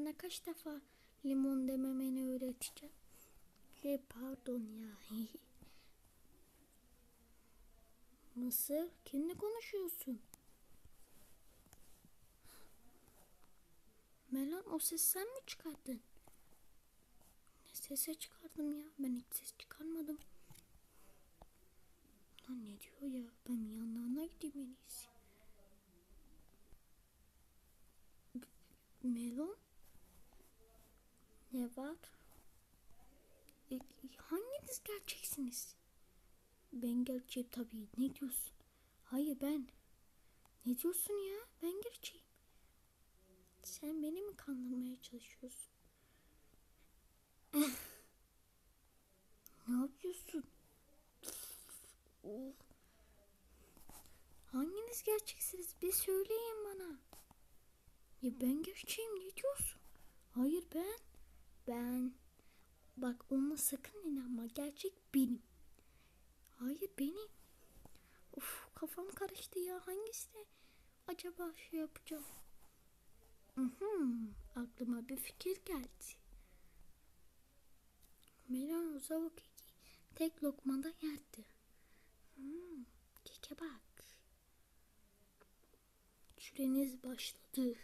sana kaç defa limon dememeni öğreteceğim. He pardon ya. Nasıl? Kimle konuşuyorsun? Melan o ses sen mi çıkardın? Ne sese çıkardım ya? Ben hiç ses çıkarmadım. Lan ne diyor ya? Ben yanlarına gideyim en iyisi. Melon? Ne var? E, hanginiz gerçeksiniz? Ben gerçeğim tabii. Ne diyorsun? Hayır ben. Ne diyorsun ya? Ben gerçeğim. Sen beni mi kandırmaya çalışıyorsun? ne yapıyorsun? Of. Hanginiz gerçeksiniz? Bir söyleyin bana. Ya ben gerçeğim ne diyorsun? Hayır ben. Ben. Bak ona sakın inanma. Gerçek benim. Hayır benim. Of kafam karıştı ya. Hangisi acaba şey yapacağım? Mhm, aklıma bir fikir geldi. Melan o zavuk keki tek lokmada yerdi. Hmm, keke bak. Süreniz başladı.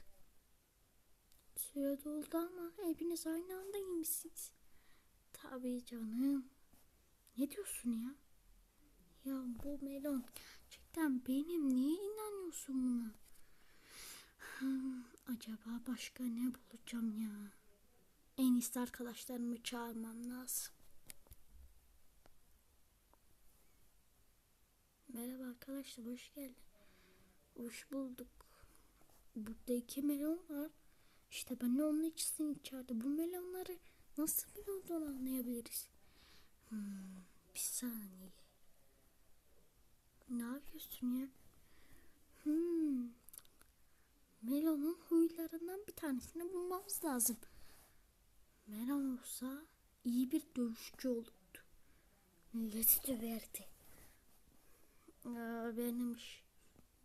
Süre doldu ama hepiniz aynı anda yemişsiniz. Tabii canım. Ne diyorsun ya? Ya bu melon gerçekten benim. Niye inanıyorsun buna? Hmm, acaba başka ne bulacağım ya? En iyisi arkadaşlarımı çağırmam lazım. Merhaba arkadaşlar hoş geldin. Hoş bulduk. Burada iki melon var. İşte ben de onun için içeride. Bu melonları nasıl melondan anlayabiliriz? Hmm, bir saniye. Ne yapıyorsun ya? Hmm. Melon'un huylarından bir tanesini bulmamız lazım. Melon olsa iyi bir dövüşçü olurdu. Milleti döverdi. Aa, benim iş.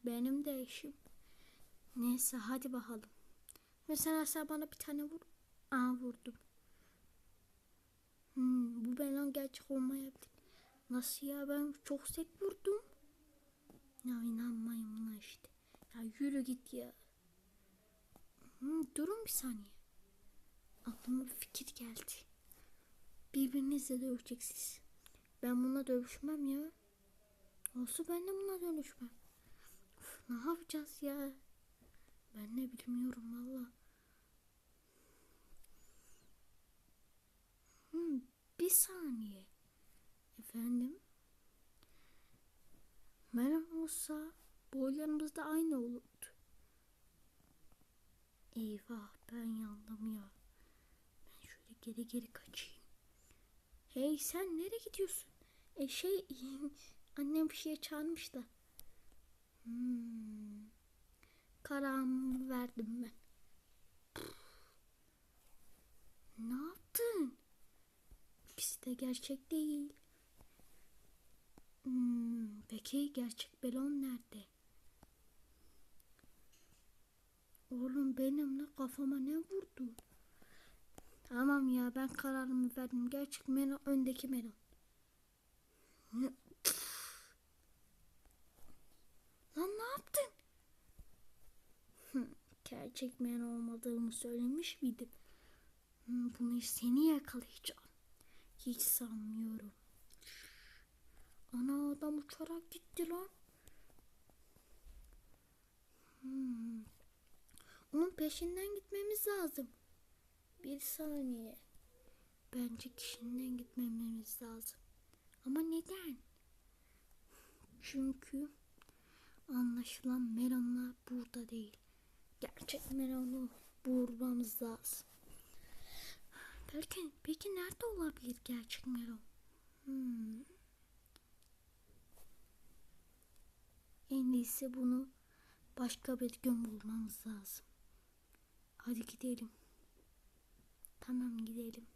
Benim de işim. Neyse hadi bakalım. Mesela sen bana bir tane vur. Aa vurdum. Hmm, bu melon gerçek olmayabilir. Nasıl ya ben çok sert vurdum. Ya inanmayın buna işte. Ya yürü git ya. Hmm, durun bir saniye. Aklıma bir fikir geldi. Birbirinizle dövüşeceksiniz. Ben buna dövüşmem ya. Olsun ben de buna dönüşmem. Uf, ne yapacağız ya? Ben ne bilmiyorum valla. Hmm, bir saniye. Efendim? Merhaba olsa boylarımız da aynı olurdu. Eyvah ben yandım ya. Ben şöyle geri geri kaçayım. Hey sen nereye gidiyorsun? E şey annem bir şeye çağırmış da. Hmm. Verdim ben. Ne yaptın? De gerçek değil. Hmm, peki gerçek belon nerede? Oğlum benimle kafama ne vurdu? Tamam ya ben kararımı verdim. Gerçek melon öndeki melon. Lan ne yaptın? Gerçek melon olmadığımı söylemiş miydim? Hmm, Bunu seni yakalayacağım. Hiç sanmıyorum. Ana adam uçarak gitti lan. Hmm. Onun peşinden gitmemiz lazım. Bir saniye. Bence kişinin gitmememiz lazım. Ama neden? Çünkü anlaşılan Meron'la burada değil. Gerçek Meron'u bulmamız lazım. Belki, peki nerede olabilir gerçek Meron? Hmm. En iyisi bunu başka bir gün bulmamız lazım. Hadi gidelim. Tamam gidelim.